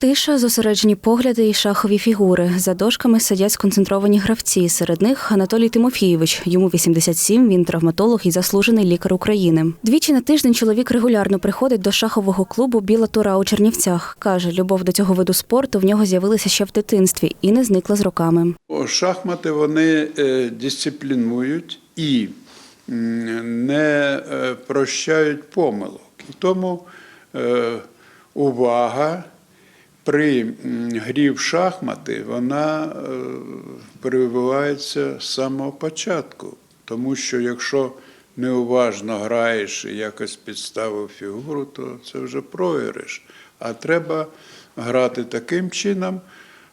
Тиша, зосереджені погляди і шахові фігури. За дошками сидять сконцентровані гравці. Серед них Анатолій Тимофійович. Йому 87, він травматолог і заслужений лікар України. Двічі на тиждень чоловік регулярно приходить до шахового клубу Біла Тура у Чернівцях. Каже, любов до цього виду спорту в нього з'явилася ще в дитинстві і не зникла з роками. Шахмати вони е, дисциплінують і не е, прощають помилок. І тому е, увага при грі в шахмати вона е, перебувається з самого початку. Тому що якщо неуважно граєш і якось підставив фігуру, то це вже програш. А треба грати таким чином,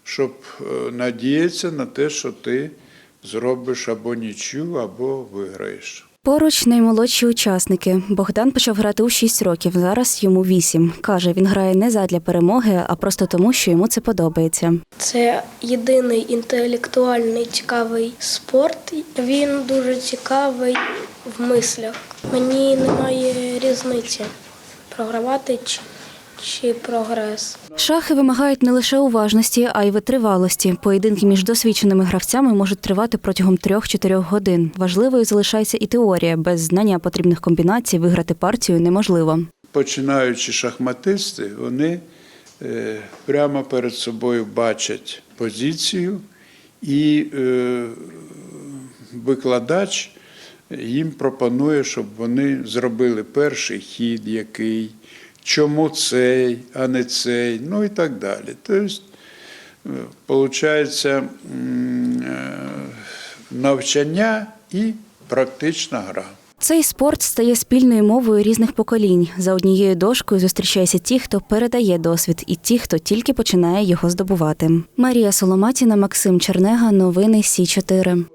щоб е, надіятися на те, що ти зробиш або нічю, або виграєш. Поруч наймолодші учасники. Богдан почав грати у 6 років, зараз йому 8. Каже, він грає не задля перемоги, а просто тому, що йому це подобається. Це єдиний інтелектуальний цікавий спорт. Він дуже цікавий в мислях. Мені немає різниці програвати чи, чи прогрес. Шахи вимагають не лише уважності, а й витривалості. Поєдинки між досвідченими гравцями можуть тривати протягом 3-4 годин. Важливою залишається і теорія. Без знання потрібних комбінацій виграти партію неможливо. Починаючи шахматисти, вони е, прямо перед собою бачать позицію, і е, викладач їм пропонує, щоб вони зробили перший хід, який, чому цей, а не цей, ну і так далі. Тобто, виходить, навчання і практична гра. Цей спорт стає спільною мовою різних поколінь. За однією дошкою зустрічаються ті, хто передає досвід, і ті, хто тільки починає його здобувати. Марія Соломатіна, Максим Чернега. Новини Сі 4